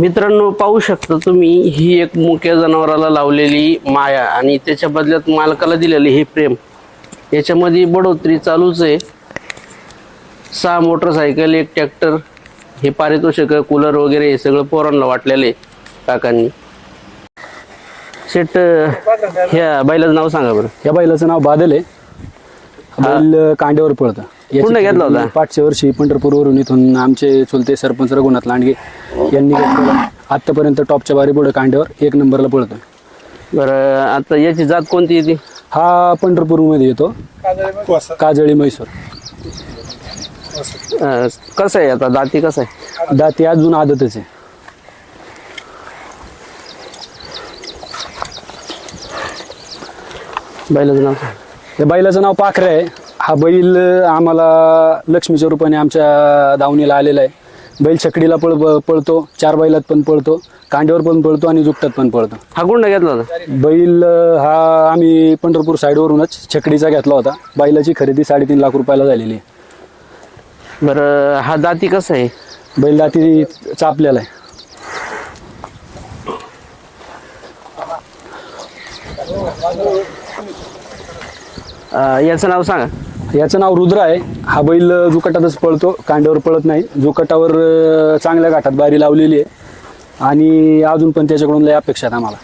मित्रांनो पाहू शकता तुम्ही ही एक मुक्या जनावराला लावलेली माया आणि त्याच्या बदल्यात मालकाला दिलेले हे प्रेम. याच्यामध्ये बढोतरी चालूच आहे. सहा मोटरसायकल एक ट्रॅक्टर हे पारितोषिक कूलर वगैरे हे सगळं पोरांना वाटलेलं आहे काकांनी. शेट ह्या बैलाचं नाव सांगा बरं. या बैलाचं नाव बादल आहे. बैल कांड्यावर पळतं. कुठनं घेतला होता? पाचशे वर्षी पंढरपूरवरून इथून आमचे चुलते सरपंच रघुनाथ लांडगे यांनी आतापर्यंत टॉपच्या बारी पुढे कांड्यावर एक नंबरला पळतोय. बरं आता याची जात कोणती येते हा पंढरपूरमध्ये येतो. काजळी म्हैसूर. अं, कसं आहे आता? दाती कसं आहे? दाती अजून आदतच आहे. बैलाचं नाव या बैलाचं नाव पाखरे आहे. हा बैल आम्हाला लक्ष्मीच्या रूपाने आमच्या दावणीला आलेला आहे. बैल छकडीला पळ पळतो चार बैलात पण पळतो कांड्यावर पण पळतो आणि जुकटात पण पळतो. हा गुंड घेतला होता? बैल हा आम्ही पंढरपूर साईडवरूनच छकडीचा घेतला होता. बैलाची खरेदी साडेतीन लाख रुपयाला झालेली आहे. बरं हा दाती कसं आहे? बैल दाती चापलेला आहे. अं, याचं नाव सांगा. याचं नाव रुद्र आहे. हा बैल जुकटातच पळतो कांड्यावर पळत नाही. जुकटावर चांगल्या घाटात बारी लावलेली आहे. आणि अजून पण त्याच्याकडून लय अपेक्षा आहेत आम्हाला.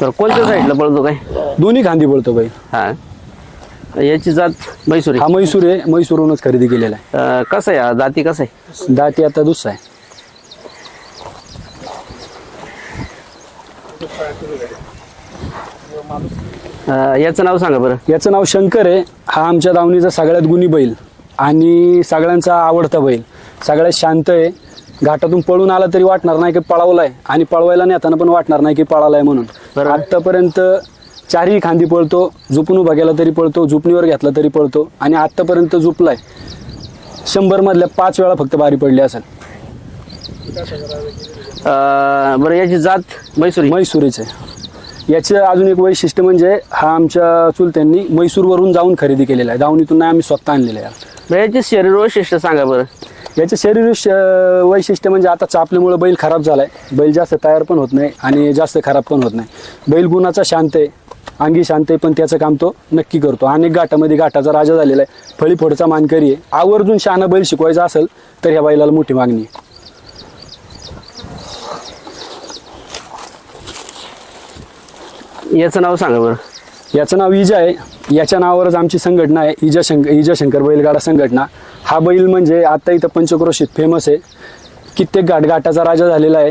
तर कोणत्या साईडला पळतो काय? दोन्ही खांदी पळतो बैल. हा. याची जात मैसुरी. हा म्हैसूर आहे. म्हैसूरहूनच खरेदी केलेला अं, कसं आहे? हा दाती कसं आहे आहे? दाती आता दुसरा आहे. अं, याचं नाव सांगा बरं. याचं नाव शंकर आहे. हा आमच्या दावणीचा सगळ्यात गुणी बैल आणि सगळ्यांचा आवडता बैल. सगळ्यात शांत आहे. घाटातून पळून आला तरी वाटणार नाही की पळवलाय आणि पळवायला नेताना पण वाटणार नाही की पळालाय म्हणून. बरोबर. आत्तापर्यंत चारही खांदी पळतो झुपून उभा गेला तरी पळतो झुपणीवर घेतला तरी पळतो आणि आत्तापर्यंत झुपलाय. शंभर मधल्या पाच वेळा फक्त बारी पडली असेल. अं, बरं याची जात मैसुरी. म्हैसूरीचे याचं अजून एक वैशिष्ट्य म्हणजे हा आमच्या चुलत्यांनी म्हैसूरवरून जाऊन खरेदी केलेला आहे. दावणीतून नाही आम्ही स्वतः आणलेला आहे. बरं याची शरीर वैशिष्ट्य सांगा बरं. याचं शरीर श- वैशिष्ट्य म्हणजे आता चापल्यामुळे बैल खराब झालाय. बैल जास्त तयार पण होत नाही आणि जास्त खराब पण होत नाही. बैल गुणाचा शांत आहे अंगी शांत आहे पण त्याचं काम तो नक्की करतो. अनेक घाटामध्ये घाटाचा राजा झालेला आहे. फळीफोडचा मानकरी आहे. आवर्जून शहाणा बैल शिकवायचा असेल तर ह्या बैलाला मोठी मागणी आहे. याचं नाव सांगा बरं. याचं नाव इजा आहे. याच्या नावावरच आमची संघटना आहे. इजा शंकर इजा शंकर बैलगाडा संघटना. हा बैल म्हणजे आता इथं पंचक्रोशीत फेमस आहे. कित्येक घाट घाटाचा राजा झालेला आहे.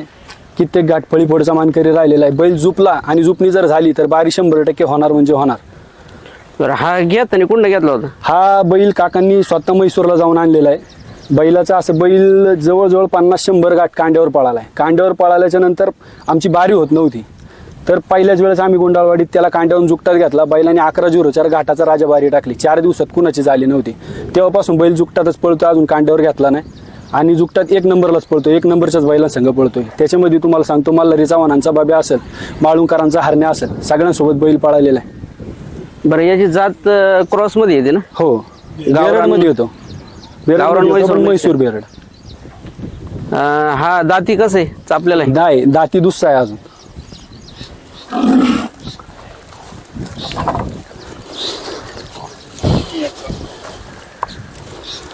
कित्येक घाट फळीफोडचा मानकरी राहिलेला आहे. बैल झुपला आणि झुपणी जर झाली तर बारी शंभर टक्के होणार म्हणजे होणार. बरं हा घेत आणि कुंड घेतला होता? हा बैल काकांनी स्वतः म्हैसूरला जाऊन आणलेला आहे. बैलाचा असं बैल जवळजवळ पन्नास शंभर गाठ कांड्यावर पळाला आहे कांड्यावर पळाल्याच्या नंतर आमची बारी होत नव्हती. तर पहिल्याच वेळेस आम्ही गुंडाळवाडीत त्याला कांड्यावरून जुकटात घेतला. बैलाने अकरा झिरो चार घाटाचा राजा बारी टाकली. चार दिवसात कुणाची झाली नव्हती. तेव्हापासून बैल जुकटातच पळतो अजून कांड्यावर घेतला नाही. आणि जुकटात एक नंबरलाच पळतो एक नंबरच्याच बैला संघ पळतोय. त्याच्यामध्ये तुम्हाला सांगतो मल्हारी चव्हाणांचा बाब्या असेल माळुंकरांचा हरण्या असेल सगळ्यांसोबत बैल पळालेला आहे. बरं याची जात क्रॉसमध्ये येते ना? हो. मध्ये येतो. म्हैसूर बेरड हा दाती कसं आहे? चापलेला आहे? दाती दुसरा आहे अजून.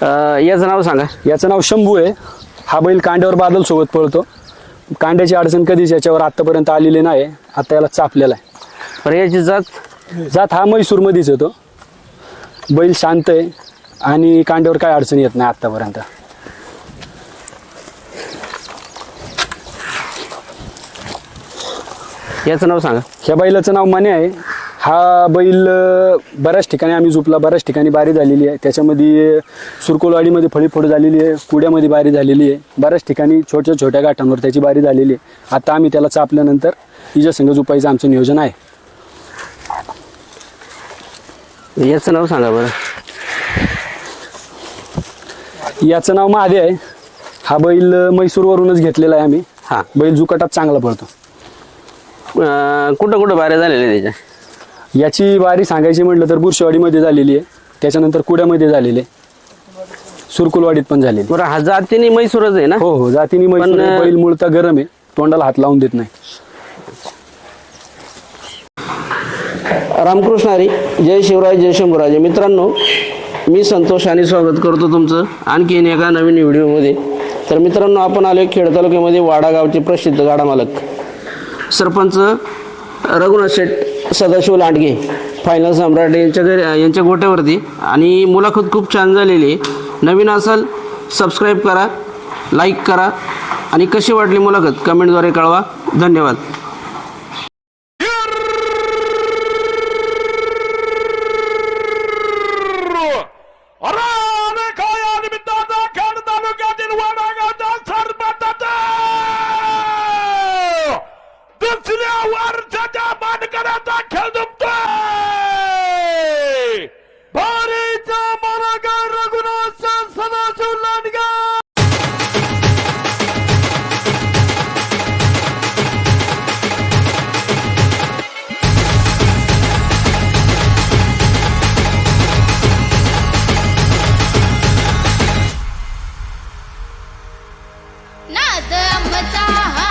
अं, याचं नाव सांगा. याचं नाव शंभू आहे. हा बैल कांड्यावर बादल सोबत पळतो. कांड्याची अडचण कधीच याच्यावर आतापर्यंत आलेली नाही आता याला चापलेला आहे. बरं याची जात? जात हा म्हैसूरमध्येच येतो. बैल शांत आहे आणि कांड्यावर काय अडचण येत नाही आतापर्यंत याचं नाव सांगा. ह्या बैलाचं नाव मने आहे. हा बैल अं, बऱ्याच ठिकाणी आम्ही झुपला बऱ्याच ठिकाणी बारी झालेली आहे. त्याच्यामध्ये सुरकोलवाडीमध्ये फळीफोड झालेली आहे कुड्यामध्ये बारी झालेली आहे. बऱ्याच ठिकाणी छोट्या छोट्या गाठांवर त्याची बारी झालेली आहे. आता आम्ही त्याला चापल्यानंतर तिच्या संघ झुपायचं आमचं नियोजन आहे. याचं नाव सांगा बरं. याचं नाव महादे आहे. हा बैल अं, म्हैसूरवरूनच घेतलेला आहे आम्ही. हा. बैल जुकाटात चांगला पडतो अं, कुठं कुठं बाऱ्या झालेल्या आहे त्याच्या? याची बारी सांगायची म्हटलं तर बुरशेवाडीमध्ये झालेली आहे. त्याच्यानंतर कुड्यामध्ये झालेली आहे. सुरकुलवाडीत पण झालेली बरं हा जातीने मैसूरच आहे ना? हो हो जातीने आहे. पण- बैल मुळता गरम आहे. तोंडाला हात लावून देत नाही. रामकृष्ण हरी जय शिवराय जय शंभूराजे. मित्रांनो मी संतोष आणि स्वागत करतो तुमचं. आणखीन एका नवीन व्हिडिओमध्ये. तर मित्रांनो आपण आलो खेड तालुक्यामध्ये वाडा गावचे प्रसिद्ध गाडा मालक. सरपंच रघुनाथ शेठ सदाशिव लांडगे फायनल सम्राट यांच्या घरी यांच्या गोट्यावरती. आणि मुलाखत खूप छान झालेली आहे. नवीन असाल सबस्क्राईब करा लाईक करा. आणि कशी वाटली मुलाखत? कमेंटद्वारे कळवा. धन्यवाद. नाद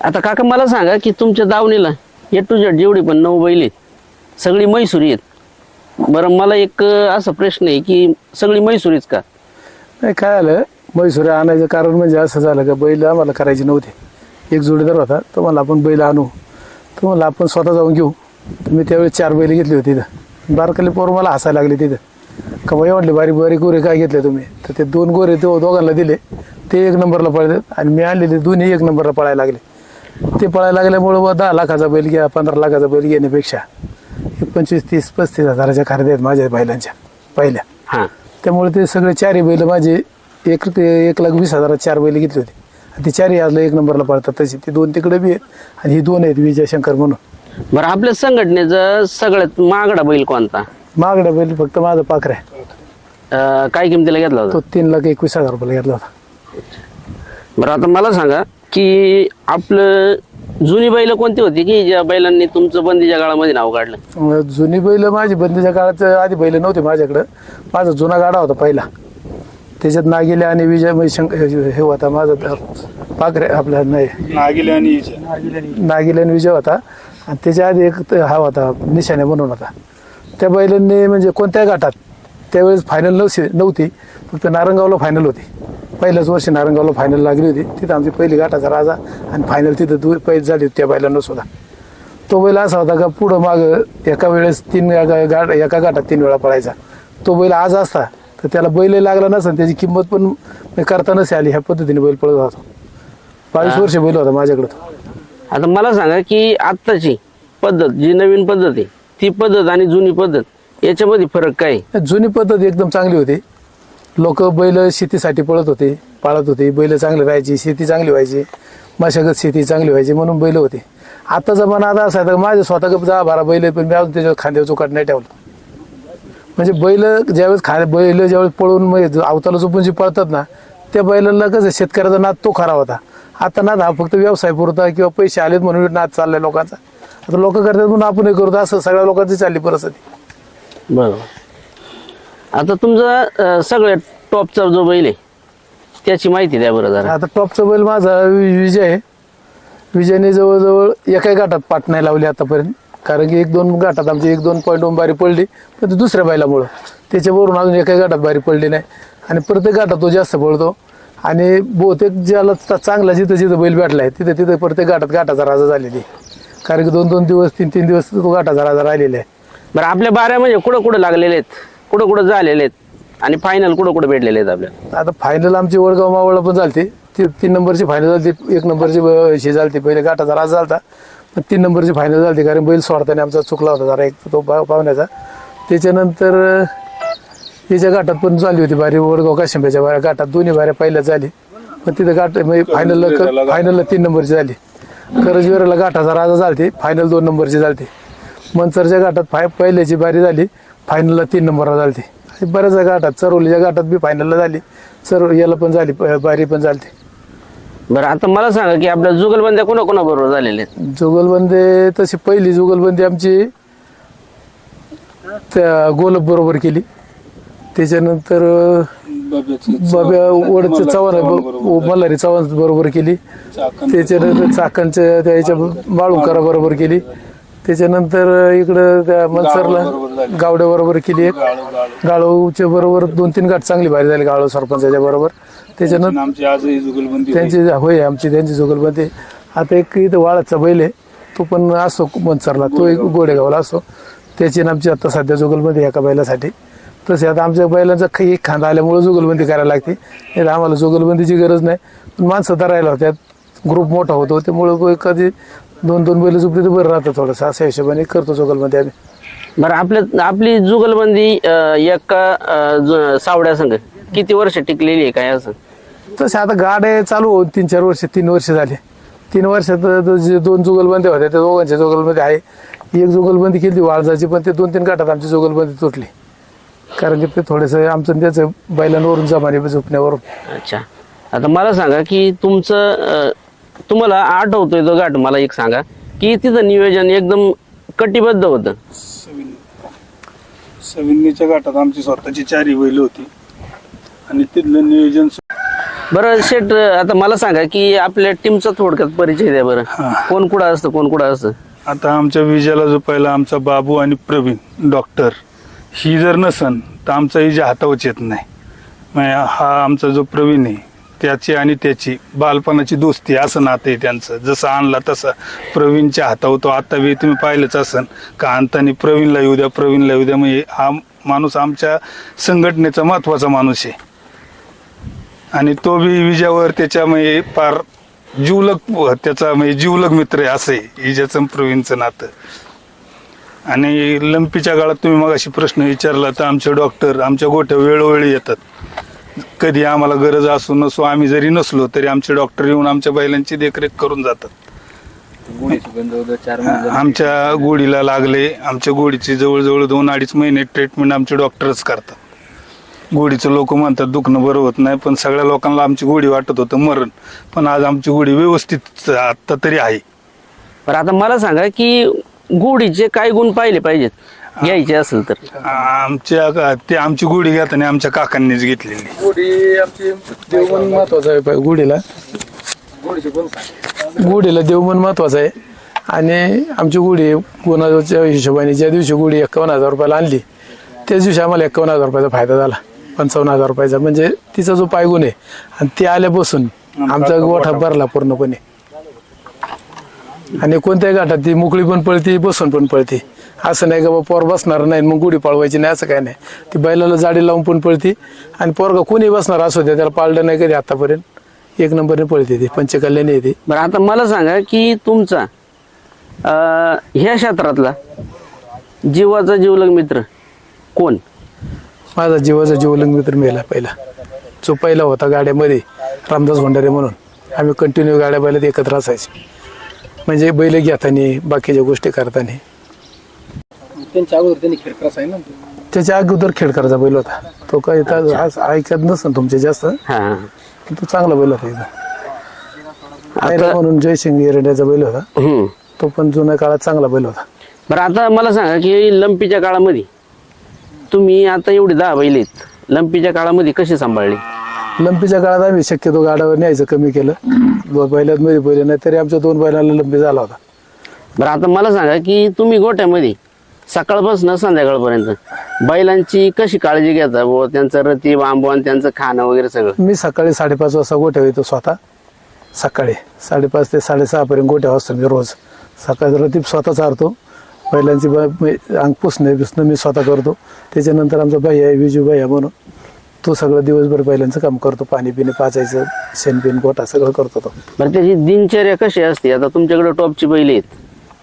आता काका मला सांगा की तुमच्या दावणीला ए टू झेड जेवढी पण नऊ बैल आहेत सगळी मैसुरी आहेत. बरं मला एक असा प्रश्न आहे की सगळी मैसुरीच का? नाही काय आलं? म्हैसूर आणायचं कारण म्हणजे असं झालं का बैल आम्हाला करायचे नव्हते. एक जोडीदार होता तो मला आपण बैल आणू. तो मला आपण स्वतः जाऊन घेऊ. तर मी त्यावेळी चार बैल घेतली होती तिथं बारकाली पोर मला हसायला लागले तिथं. का बाई म्हटले बारीक बारीक गोरे काय घेतले तुम्ही? तर ते दोन गोरे ते दोघांना दिले. ते एक नंबरला पळतात आणि मी आणलेले दोन्ही एक नंबरला पळायला लागले. ते पळायला लागल्यामुळं दहा लाखाचा बैल घ्या पंधरा लाखाचा बैल घेण्यापेक्षा. एक पंचवीस तीस पस्तीस हजाराच्या खरेदी आहेत माझ्या बैलांच्या पहिल्या. हां. त्यामुळे ते सगळे चारही बैल माझे एक एक लाख वीस हजारात चार बैल घेतले होते. आणि ते चारही आज एक नंबरला पडतात तसे ते दोन तिकडे बी आहेत आणि ही दोन आहेत विजय शंकर म्हणून. बरं आपल्या संघटनेचा सगळ्यात महागडा बैल कोणता? महागडा बैल फक्त माझा पाखरा. आहे अं, काय किमतीला घेतला होता? तो तीन लाख एकवीस हजार रुपयाला घेतला होता. बरं आता मला सांगा की आपलं जुनी बैल कोणती होती की ज्या बैलांनी तुमचं बंदीच्या काळामध्ये नाव काढलं? अं, जुनी बैल माझी बंदीच्या काळात आधी बैल नव्हते माझ्याकडं. माझा जुना गाडा होता पहिला. त्याच्यात नागिले आणि विजय म्हणजे शंकर हे होता माझा पाखरे आपला नाही. नागिले आणि नागिले आणि विजय होता. आणि त्याच्या आधी एक त- हा होता निशाणे म्हणून होता. त्या बैलांनी म्हणजे कोणत्या गाठात त्यावेळेस फायनल नव्हती नव्हती. फक्त नारंगावला फायनल होती. पहिल्याच वर्षी नारंगावला फायनल लागली होती. तिथं आमची पहिली गाठाचा राजा आणि फायनल तिथं दु पहिली झाली होती त्या बैलांना सुद्धा. तो बैल असा होता का पुढं माग एका वेळेस तीन गाठ एका गाठात तीन वेळा पळायचा. तो बैल आज असता तर त्याला बैल लागला नसेल त्याची किंमत पण करता नसे आली. ह्या पद्धतीने बैल पळत होता. बावीस वर्ष बैल होता माझ्याकडे आता मला सांगा की आत्ताची पद्धत जी नवीन पद्धत आहे ती पद्धत आणि जुनी पद्धत याच्यामध्ये फरक काय? जुनी पद्धत एकदम चांगली होती. लोक बैल शेतीसाठी पळत होते पाळत होते. बैल चांगले राहायची शेती चांगली व्हायची. मशागत शेती चांगली व्हायची म्हणून बैल होते. आता जमाना आता असा आहे तर माझे स्वतः जा बारा बैल आहेत, पण मी अजून त्याच्यावर खांद्यावर चुकाट नाही ठेवलं. म्हणजे बैल ज्यावेळेस खा बैल ज्यावेळेस पळून म्हणजे अवताला चुपून जे पळतात ना त्या बैलाला कसं शेतकऱ्याचा नाद तो खरा होता. आता नाद हा फक्त व्यवसाय पुरता किंवा पैसे आलेत म्हणून नाद चाललाय लोकांचा. आता लोक करतात म्हणून आपणही करतो असं सगळ्या लोकांची चालली परिस्थिती. बरोबर. आता तुमचा अं, सगळ्यात टॉपचा जो बैल आहे त्याची माहिती द्या बरं जरा. आता टॉपचा बैल माझा वि- विजय आहे. विजयने जवळजवळ एकाही गाठात पाठ नाही लावली आतापर्यंत. कारण की एक दोन गाठात आमची एक दोन पॉईंट बारी पडली पण ती दुसऱ्या बैलामुळं. त्याच्यावरून अजून एकाही गाठात बारी पडली नाही. आणि प्रत्येक गाठात तो जास्त पळतो. आणि बहुतेक ज्याला चा- चांगला जिथं जिथं बैल भेटलाय तिथं तिथं प्रत्येक गाठात गाठाचा राजा झालेली. आहे. कारण की दोन दोन दिवस तीन तीन दिवस तो गाठाचा राजा राहिलेला आहे. बरं आपल्या बाऱ्या म्हणजे कुठं कुठं लागलेले आहेत? कुठं कुठं झालेले आहेत. आणि फायनल कुठं कुठं भेटलेले आहेत आपल्याला. आता फायनल आमची वडगाव मावळला पण झालती. ती तीन नंबरची फायनल झाली एक नंबरची ब- हे झालती. पहिले गाठाचा राज झालता. पण तीन नंबरची फायनल झालती. कारण बैल सोडताना आमचा चुकला होता जरा एक तो पा- पाहुण्याचा. त्याच्यानंतर अं, याच्या गाठात पण झाली होती बारी. वडगाव काशिंब्याच्या बाऱ्या गाठात दोन्ही बाऱ्या पहिल्या झाली. पण तिथं गाठ फायनलला फायनलला तीन नंबरची झाली. करजवीराला गाठाचा राजा झालती. फायनल दोन नंबरची झालती. मनसरच्या गाठात फाय पहिल्याची बारी झाली. फायनलला तीन नंबरला झालती. आणि बऱ्याच गाठात चरवलीच्या गाठात बी फायनलला झाली. चर याला पण झाली प- बारी पण झाली बरं आता मला सांगा की आपल्या जुगलबंद्या कोणा कोणा बरोबर झालेले आहेत? जुगलबंदी तशी पहिली जुगलबंदी आमची त्या गोलप बरोबर केली. त्याच्यानंतर बाब्या वडचं चव्हाण मल्हारी चव्हाण बरोबर केली. त्याच्यानंतर चाकणच्या त्याच्या बाळुंकरा बरोबर केली. त्याच्यानंतर इकडं त्या मनसरला गावड्या बरोबर केली एक. गाळूच्या बरोबर दोन तीन गाठ चांगली भारी झाली गाळू सरपंचाच्या बरोबर. त्याच्यानंतर आमची आजही जुगलबंदी त्यांची होय आमची त्यांची जुगलबंदी. आता एक इथं वाळाचा बैल आहे. तो पण असो मनसरला. तो एक गोडेगावला असो. त्याची आणि आमची आता सध्या जुगलबंदी एका बैलासाठी. तसे आता आमच्या बैलांचा काही एक खांदा आल्यामुळे जुगलबंदी करायला लागते. नाही तर आम्हाला जुगलबंदीची गरज नाही. पण माणसं धरायला होत्यात. ग्रुप मोठा होतो. त्यामुळे कधी दोन दोन बैल झुपली तर बरं राहतं थोडंसं. अशा हिशोबाने करतो जुगलबंदी आम्ही. बरं आपल्या आपली जुगलबंदी अं, एका सावड्या संघ किती वर्ष टिकलेली आहे काय असं? तसे आता गाड्या चालू होऊन तीन चार वर्ष तीन वर्ष झाले. तीन वर्षात जे दोन जुगलबंदी होत्या त्या दोघांच्या जुगलबंदी आहे. एक जुगलबंदी केली वाळजाची पण ते दोन तीन गाठात आमची जुगलबंदी तुटली. कारण की ते थोडंसं आमचं आणि त्याचं बैलांवरून जमाने झोपण्यावरून. अच्छा. आता मला सांगा की तुमचं अं, तुम्हाला आठवतोय तो घाट मला एक सांगा की तिथं नियोजन एकदम कटिबद्ध होतं? सविन्नीच्या घाटात आमची स्वतःची चारी बैल होती. आणि तिथलं नियोजन बरं शेट आता मला सांगा की आपल्या टीमचा थोडक्यात परिचय द्या बरं. कोण कुठं असतं कोण कुठं असतं? आता आमच्या विजयाला जो पहिला आमचा बाबू आणि प्रवीण डॉक्टर ही जर नसन तर आमचा हिच्या हातावच येत नाही. हा आमचा जो प्रवीण आहे त्याची आणि त्याची बालपणाची दोस्ती असं नातं आहे त्यांचं. जसं आणला तसं प्रवीणच्या हातावर तो आता बी तुम्ही पाहिलंच असन का आणताना प्रवीणला येऊ द्या प्रवीणला येऊ द्या म्हणजे हा माणूस आमच्या संघटनेचा महत्त्वाचा माणूस आहे. आणि तो बी विजयावर त्याच्या म्हणजे फार जीवलग त्याचा म्हणजे जीवलग मित्र आहे असं आहे. विजयाचं प्रवीणचं नातं. आणि लंपीच्या काळात तुम्ही मग अशी प्रश्न विचारला तर आमचे डॉक्टर आमच्या गोठ्या वेळोवेळी येतात. कधी आम्हाला गरज असू नसो आम्ही जरी नसलो तरी आमचे डॉक्टर येऊन आमच्या बैलांची देखरेख करून जातात. आमच्या गोडीला लागले आमच्या गोडीची जवळजवळ दोन अडीच महिने ट्रीटमेंट आमचे डॉक्टरच करतात. गोडीचं लोक म्हणतात दुखणं बरं होत नाही पण सगळ्या लोकांना आमची गोडी वाटत होतं मरण. पण आज आमची गोडी व्यवस्थित आता तरी आहे. बरं आता मला सांगा की गोडीचे काय गुण पाहिले पाहिजेत? घ्यायचे असेल तर. आमच्या का- ते आमची गोडी घेताना आमच्या काकांनीच घेतलेली. गुढी आमची देवमन महत्वाचं आहे पाय- गुढीला. गुढीला देवमन महत्वाचं आहे. आणि आमची गुढी गुणाच्या हिशोबाने ज्या दिवशी गुढी एकावन्न हजार रुपयाला आणली त्याच दिवशी आम्हाला एकावन्न हजार रुपयाचा फायदा झाला. पंचावन्न हजार रुपयाचा. म्हणजे तिचा जो पायगुण आहे आणि ते आल्यापासून आमचा गोठा भरला पूर्णपणे. आणि कोणत्याही घाटात ती मोकळी पण पळती बसून पण पळती. असं नाही का बा पोर बसणार नाही मग गुढी पाळवायची नाही असं काय नाही. ती बैलाला जाडी लावून पण पळती आणि पोरगा कोणी बसणार असू द्या त्याला पाळलं नाही कधी आतापर्यंत. एक नंबरने पळते ती पंचकल्याणी येते. बरं आता मला सांगा की तुमचा अं, ह्या क्षेत्रातला जीवाचा जीवलग मित्र कोण? माझा जीवाचा जीवलंग मित्र मेला पहिला. जो पहिला होता गाड्यामध्ये रामदास भंडारे म्हणून. आम्ही कंटिन्यू गाड्या बैलात एकत्र असायचे. म्हणजे बैल घेताना बाकीच्या गोष्टी करताना. त्यांच्या अगोदर त्यांनी आहे ना. त्याच्या अगोदर बैल होता. तो काही तर आज ऐकत नसेल तुमचे जास्त. हा. पण तो चांगला बैल होता इथं. आयरा म्हणून जयसिंग एरंड्याचा बैल होता. हम्म. तो पण जुन्या काळात चांगला बैल होता. बरं आता मला सांगा की लंपीच्या काळामध्ये तुम्ही आता एवढी दहा बैल आहेत. लंपीच्या काळामध्ये कशी सांभाळली? लंपीच्या काळात आम्ही शक्यतो गाडावर न्यायचं कमी केलं. दोन बैलात मध्ये बैल नाही तरी आमच्या दोन बैलांना लंपी झाला होता. बरं आता मला सांगा की तुम्ही गोट्यामध्ये सकाळपासून संध्याकाळपर्यंत. बैलांची कशी काळजी घेता बुवा? त्यांचं रती बांबवान त्यांचं खाणं वगैरे सगळं? मी सकाळी साडेपाच वाजता गोट्या येतो स्वतः. सकाळी साडेपाच ते साडेसहापर्यंत गोट्या वाजता मी रोज. सकाळी रतीप स्वतः चारतो. बैलांची अंग पुसणं बिसणं मी स्वतः करतो. त्याच्यानंतर आमचा बाई आहे विजू बाई आहे म्हणून. तो सगळं दिवसभर बैलांचं काम करतो. पाणी पिणे पाचायचं शेणबिन गोटा सगळं करतो तो. बरं त्याची दिनचर्या कशी असते? आता तुमच्याकडे टॉपची बैल आहेत.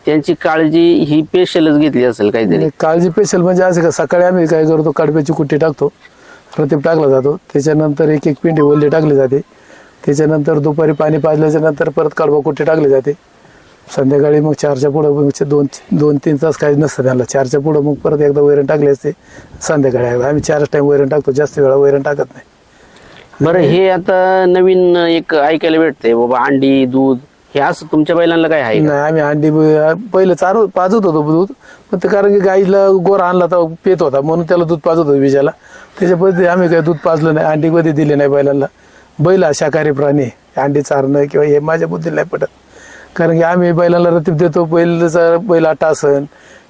त्यांची काळजी ही पेशलच घेतली असेल काहीतरी. काळजी पेशल म्हणजे असं का सकाळी आम्ही काय करतो कडब्याची कुट्टी टाकतो रतीप टाकला जातो त्याच्यानंतर एक एक पिंडी ओल्ली टाकली जाते त्याच्यानंतर दुपारी पाणी पाजल्याच्या नंतर परत कडबा कुट्टी टाकली जाते. संध्याकाळी मग चारच्या पुढं मग दोन दोन तीन तास काही नसतं त्यांना. चारच्या पुढं मग परत एकदा वैरण टाकली असते संध्याकाळी एकदा. आम्ही चारच टाइम वैरण टाकतो जास्त वेळा वैरण टाकत नाही. बरं हे आता नवीन एक ऐकायला भेटतंय बाबा अंडी दूध हे असं तुमच्या बैलांना काय आहे का? नाही आम्ही अंडी ब- पहिलं चारू पाजत होतो दूध पण ते कारण की गाईला गोर आणला तर पेत होता म्हणून त्याला दूध पाजत होतो विजाला त्याच्या पद्धती आम्ही काही दूध पाजलं नाही अंडी कधी दिली नाही बैलांना बैल हा शाकाहारी प्राणी आहे. अंडी चारणं किंवा हे माझ्या बुद्धीला नाही पटत कारण की आम्ही बैलांना रतीब देतो बैलाचा बैल आटा असन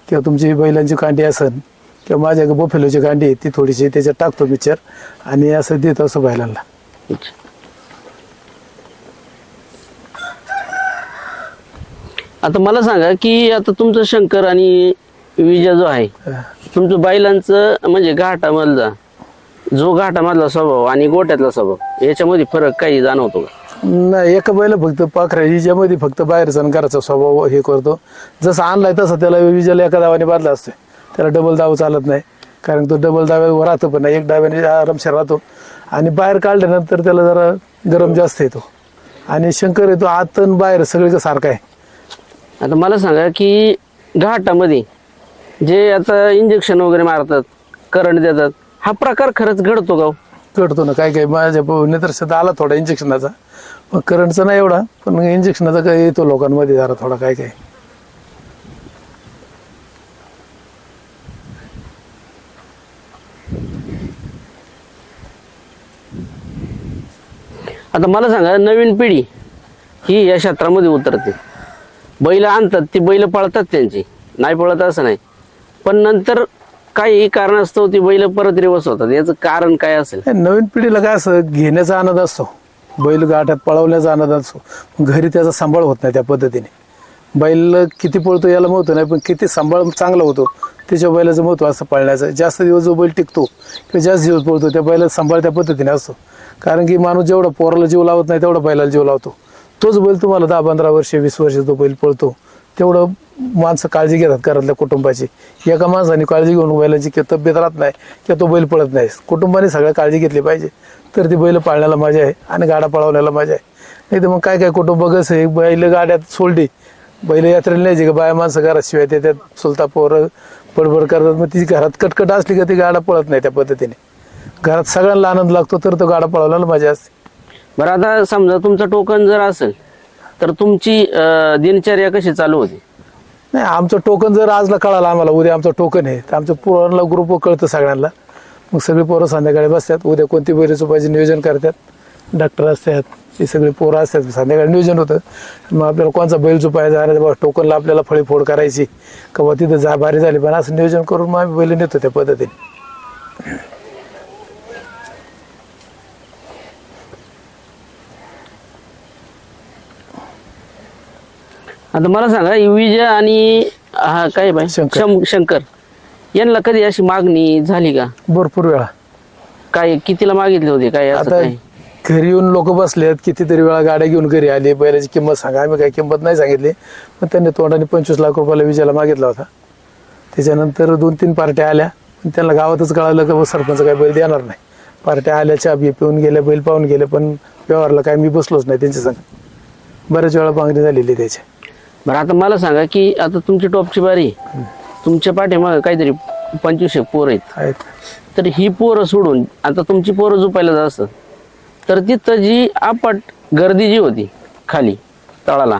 किंवा तुमची बैलांची कांडी असन किंवा माझ्या बोफेलोची कांडी आहे ती थोडीशी त्याच्यात टाकतो मिक्सर आणि असं देतो असं बैलांना अच्छा. आता मला सांगा की आता तुमचं शंकर आणि विजा जो आहे तुमचं बैलांचं म्हणजे घाटामधला जो घाटामधला स्वभाव आणि गोट्यातला स्वभाव याच्यामध्ये फरक काही जाणवतो का? नाही एका बैल फक्त पाखऱ्या हिच्यामध्ये फक्त बाहेरचा आणि घराचा स्वभाव हे करतो. जसं आणलाय तसं त्याला विजाला एका दावाने बांधला असतो. त्याला डबल दाव चालत नाही. कारण तो डबल दाव्यावर राहतो पण नाही एक डाव्याने आरामशीर राहतो. आणि बाहेर काढल्यानंतर त्याला जरा गरम जास्त येतो. आणि शंकर येतो आत आणि बाहेर सगळीकडे सारखा आहे. आता मला सांगा की घाटामध्ये जे आता इंजेक्शन वगैरे मारतात करंट देतात हा प्रकार खरंच घडतो का हो? कळतो ना. काय काय माझ्या निदर्शनात आला थोडा इंजेक्शनाचा पण करंटचा नाही एवढा पण इंजेक्शनाचा काय येतो लोकांमध्ये जरा थोडा काय काय. आता मला सांगा नवीन पिढी ही या क्षेत्रामध्ये उतरते. बैल आणतात ती बैल पळतात त्यांची. नाही पळत असं नाही. पण नंतर काही कारणास्तव ती बैल परत रिवर्स होतात. याचं कारण काय असेल? नवीन पिढीला काय असं घेण्याचा आनंद असतो. बैल गाठात पळवण्याचा आनंद असतो. घरी त्याचा सांभाळ होत नाही त्या पद्धतीने. बैल किती पळतो याला महत्त्व नाही पण किती सांभाळ चांगला होतो त्याच्या बैलाचं महत्त्व असतं पळण्याचं. जास्त दिवस जो बैल टिकतो किंवा जास्त दिवस पळतो त्या बैलाचा सांभाळ त्या पद्धतीने असतो. कारण की माणूस जेवढा पोराला जीव लावत नाही तेवढा बैलाला जीव लावतो. तोच बैल तुम्हाला दहा पंधरा वर्ष वीस वर्ष तो बैल पळतो तेवढं माणसं काळजी घेतात घरातल्या कुटुंबाची. एका माणसाने काळजी घेऊन बैलाची की तब्येत राहत नाही किंवा तो बैल पळत नाही. कुटुंबाने सगळ्या काळजी घेतली पाहिजे. तर ती बैल पाळण्याला मजा आहे आणि गाडा पळवण्याला मजा आहे. नाही तर मग काय काय कुटुंब कसं आहे? बैल गाड्यात सोडली. बैल यात्रेला न्यायची का? बाया माणसं घराशिवाय त्यात सुलता पोरं बडबड करतात. मग ती घरात कटकट असली का ती गाडा पळत नाही त्या पद्धतीने. घरात सगळ्यांना आनंद लागतो तर तो गाडा पळवण्याला मजा असते. बरं आता समजा तुमचं टोकन जर असेल तर तुमची अं, दिनचर्या कशी चालू होती? नाही आमचं टोकन जर आजला कळालं आम्हाला उद्या आमचं टोकन आहे तर आमच्या पोरांना ग्रुप कळतं सगळ्यांना. मग सगळी पोरं संध्याकाळी बसतात उद्या कोणती बैल चुपायचे नियोजन करतात डॉक्टर असतात हे सगळे पोरं असतात संध्याकाळी नियोजन होतं. मग आपल्याला कोणचा बैल झोपायचा अरे बाबा टोकनला आपल्याला फळी फोड करायची का बुवा तिथं जा भारी झाली पण असं नियोजन करून मग आम्ही बैल नेतो त्या पद्धतीने. आता मला सांगा विजय आणि हा काय बाय शंकर. शं- शंकर. यांना कधी अशी मागणी झाली का? भरपूर वेळा. काय कितीला मागितले होते? काय असं आता काय घरी येऊन लोक बसलेत कितीतरी वेळा गाड्या घेऊन घरी आले. बैलाची किंमत सांगा आम्ही काही किंमत नाही सांगितली. पण त्यांनी तोंडाने पंचवीस लाख रुपयाला विजायला मागितला होता. त्याच्यानंतर दोन तीन पार्ट्या आल्या. पण त्यांना गावातच कळालं का बुवा सरपंच काय बैल देणार नाही. पार्ट्या आल्या चहा बी पिऊन गेल्या बैल पाहून गेले. पण व्यवहारला काय मी बसलोच नाही त्यांच्या संग. बऱ्याच वेळा मागणी झालेली त्याची. बरं आता मला सांगा की आता तुमची टॉपची बारी. तुमच्या पाठीमागं काहीतरी पंचवीस एक पोरं आहेत. आहेत. तर ही पोरं सोडून आता तुमची पोरं झोपायला जात असत तर तिथं जी आपट गर्दी जी होती खाली तळाला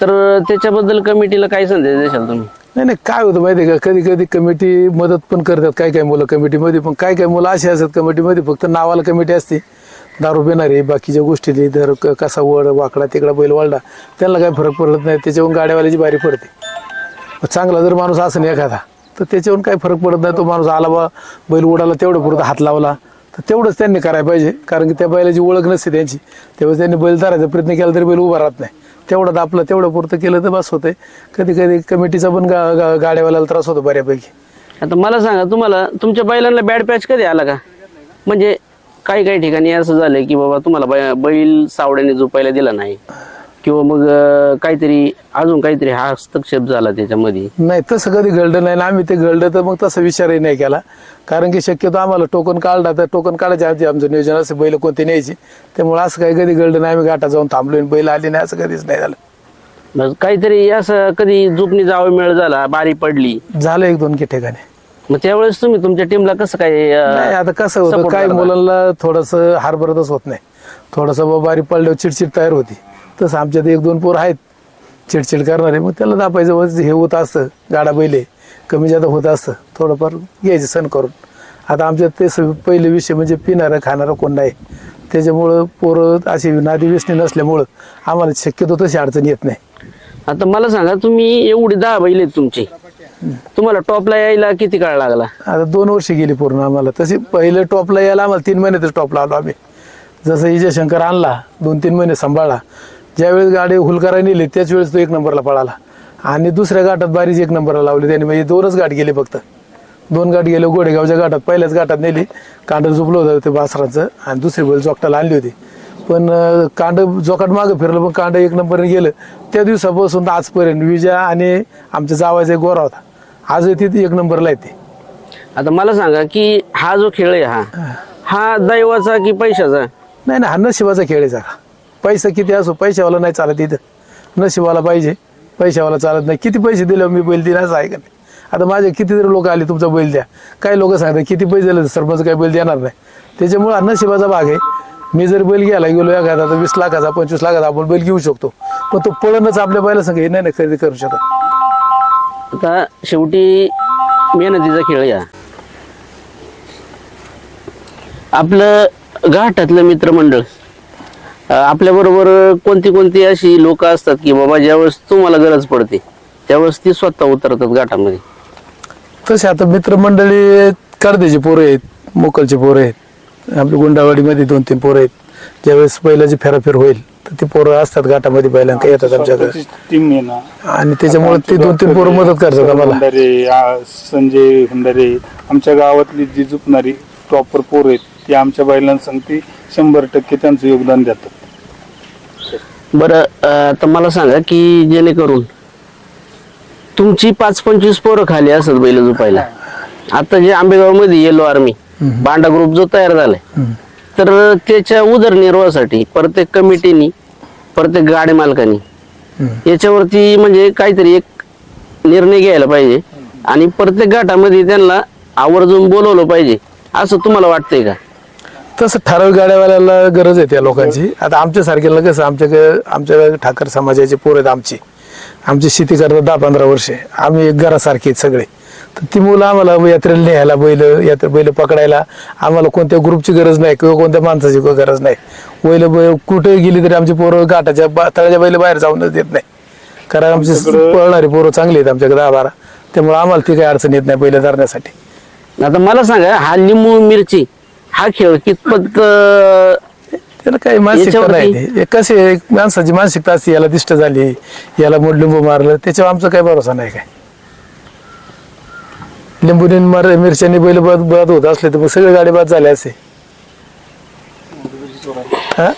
तर त्याच्याबद्दल कमिटीला काय संदेश देशाल तुम्ही? नाही नाही काय होतं माहिती आहे का? कधी कधी कमिटी मदत पण करतात काही काही मुलं कमिटीमध्ये पण काही काही मुलं अशी असतात कमिटीमध्ये फक्त नावाला कमिटी असते. दारू पिणारे बाकीच्या गोष्टी दर क- कसा वड वाकडा तिकडा बैल वाळला त्यांना काही फरक पडत नाही त्याच्यावरून गाड्यावाल्याची बारी पडते. मग चांगला जर माणूस असेल एखादा तर त्याच्यावरून काही फरक पडत नाही तो माणूस आला बा बैल उडाला तेवढं पुरतं हात लावला तर तेवढंच त्यांनी करायला पाहिजे कारण की त्या बैलाची ओळख नसते त्यांची. तेव्हा त्यांनी बैल धरायचा प्रयत्न केला तरी बैल उभा राहत नाही. तेवढं आपलं तेवढं पुरतं केलं तर बस होतंय. कधी कधी कमिटीचा पण गा, गा, गाड्यावाल्याला त्रास होतो बऱ्यापैकी. आता मला सांगा तुम्हाला तुमच्या बैलांना बॅड पॅच कधी आला का? म्हणजे काही काही ठिकाणी असं झालं की बाबा तुम्हाला बै- बैल सावड्याने झोपायला दिला नाही किंवा मग अं, काहीतरी अजून काहीतरी हस्तक्षेप झाला त्याच्यामध्ये. नाही तसं कधी घडलं नाही आणि आम्ही ते घडलं तर मग तसा विचारही नाही केला. कारण की शक्यतो आम्हाला टोकन काढला तर टोकन काढायच्या आधी आमचं नियोजन असं बैल कोणते न्यायचे. त्यामुळे असं काही कधी घडलं नाही आम्ही घाटात जाऊन थांबलो आणि बैल आले नाही असं कधीच नाही झालं. मग काहीतरी असं कधी झोपणी जावं मिळ झाला बारी पडली? झालं एक दोन की ठिकाणी. मग त्यावेळेस तुम्ही तुमच्या टीमला कसं काय अं, आता कसं होतं support करता? मुलांना थोडस हारभरतच होत नाही. थोडंसं बारी पडल्यावर चिडचिड तयार होती. तसं आमच्यात एक दोन पोर आहेत चिडचिड करणारे. मग त्याला दापायचं वज हे होत असतं गाडा बैले कमी जादा होत असतं. थोडंफार घ्यायचं सण करून. आता आमच्यात ते स- पहिले विषय म्हणजे पिणारं खाणारं कोण नाही. त्याच्यामुळं पोरं अशी नादी व्यसनी नसल्यामुळं आम्हाला शक्यतो तशी अडचण येत नाही. आता मला सांगा तुम्ही एवढी दहा बैल आहेत तुमची. तुम्हाला टॉपला यायला किती काळ लागला? आता दोन वर्ष गेली पूर्ण आम्हाला. तशी पहिले टॉपला यायला आम्हाला तीन महिन्यातच टॉपला आलो आम्ही. जसं विजय शंकर आणला दोन तीन महिने सांभाळला. ज्यावेळेस गाडी हुलकारा नेली त्याच वेळेस तो एक नंबरला पळाला. आणि दुसऱ्या घाटात बारीच एक नंबरला लावली त्याने. म्हणजे दोनच गाठ गेले फक्त. दोन गाठ गेले गोडेगावच्या घाटात. पहिल्याच घाटात नेली. कांड झोपलं होतं ते बासराचं. आणि दुसरी बैल जोकटाला आणली होती. पण कांड जोकाट मागं फिरलं पण कांड एक नंबरने गेलं. त्या दिवसापासून तर आजपर्यंत विजय आणि आमच्या जावायचा एक गोरा होता. आजही तिथे एक नंबरला येते. आता मला सांगा की हा जो खेळ आहे हा हा. दैवाचा की पैशाचा? नाही ना हा नशिबाचा खेळ आहे जरा. पैसा किती असो पैशावाला नाही चालत इथं. नशिबाला पाहिजे पैशावाला चालत नाही. किती पैसे दिले मी बैल दिला असं आहे का नाही? आता माझे किती जरी लोक आले तुमचा बैल द्या. काही लोक सांगतात किती पैसे दिले तर सरपंच काही बैल देणार नाही. त्याच्यामुळे हा नशिबाचा भाग आहे. मी जर बैल घ्यायला गेलो एखादा तर वीस लाखाचा पंचवीस लाखाचा आपण बैल घेऊ शकतो. पण तो पळणच आपल्या बैला सांग हे नाही ना खरेदी करू शकत. आता शेवटी मेहनतीचा खेळ या आपलं घाटातलं मित्रमंडळ आपल्या बरोबर कोणती कोणती अशी लोक असतात की बाबा ज्यावेळेस तुम्हाला गरज पडते त्यावेळेस ती स्वतः उतरतात घाटामध्ये? तसे आता मित्रमंडळी कर्देचे पोरं आहेत मोकलचे पोरं आहेत. आपल्या गुंडावाडीमध्ये दोन तीन पोरं आहेत. ज्यावेळेस बैलाची फेराफेर होईल तर ती पोरं असतात घाटामध्ये बैलांका येतात आमच्याकडे. टीम आहे ना. आणि त्याच्यामुळे ते दोन तीन पोरं मदत करतात आम्हाला. हुंडारे आ, संजय हुंडारे आमच्या गावातली जी झुपणारी प्रॉपर पोर आहेत ती आमच्या बैलांना सांगते शंभर टक्के त्यांचं योगदान देतात. बरं अं, आता मला सांगा की जेणेकरून तुमची पाच पंचवीस पोरं खाली असत बैल झोपायला. आता जे आंबेगावमध्ये येलो आर्मी बांडा ग्रुप जो तयार झालाय तर त्याच्या उदरनिर्वाहासाठी प्रत्येक कमिटीनी प्रत्येक गाडी मालकानी याच्यावरती म्हणजे काहीतरी एक निर्णय घ्यायला पाहिजे. आणि प्रत्येक गाठामध्ये त्यांना आवर्जून बोलवलं पाहिजे. असं तुम्हाला वाटतंय का? तसं ठराविक गाड्यावाल्याला गरज आहे त्या लोकांची. आता आमच्यासारख्याला कसं आमच्या आमच्या ठाकर समाजाचे पोर आहेत आमची. आमची शेती करतात दहा पंधरा वर्षे. आम्ही एक घरासारखे आहेत सगळे. तर ती मुलं आम्हाला यात्रेला न्यायला बैल यात्रे बैल पकडायला आम्हाला कोणत्या ग्रुपची गरज नाही किंवा कोणत्या माणसाची गरज नाही. बैल बैल कुठे गेली तरी आमची पोरं घाटाच्या तळ्याच्या बैल बाहेर जाऊनच देत नाही. कारण आमची पळणारी पोरं चांगली आहेत आमच्याकडे दहा बारा. त्यामुळे आम्हाला ती काही अडचण येत नाही बैल धरण्यासाठी. आता मला सांगा हा लिंबू मिरची हा खेळ कितपत त्याला काही मानसिकता नाही. कसे माणसाची मानसिकता असते याला दिष्ट झाली याला मोड लिंबू मारलं त्याच्यावर आमचा काही भरोसा नाही काय. लिंबूने मार मिरच्यांनी बैल बाद बाद होत असले तर मग सगळे गाडी बाद झाले असे. हा?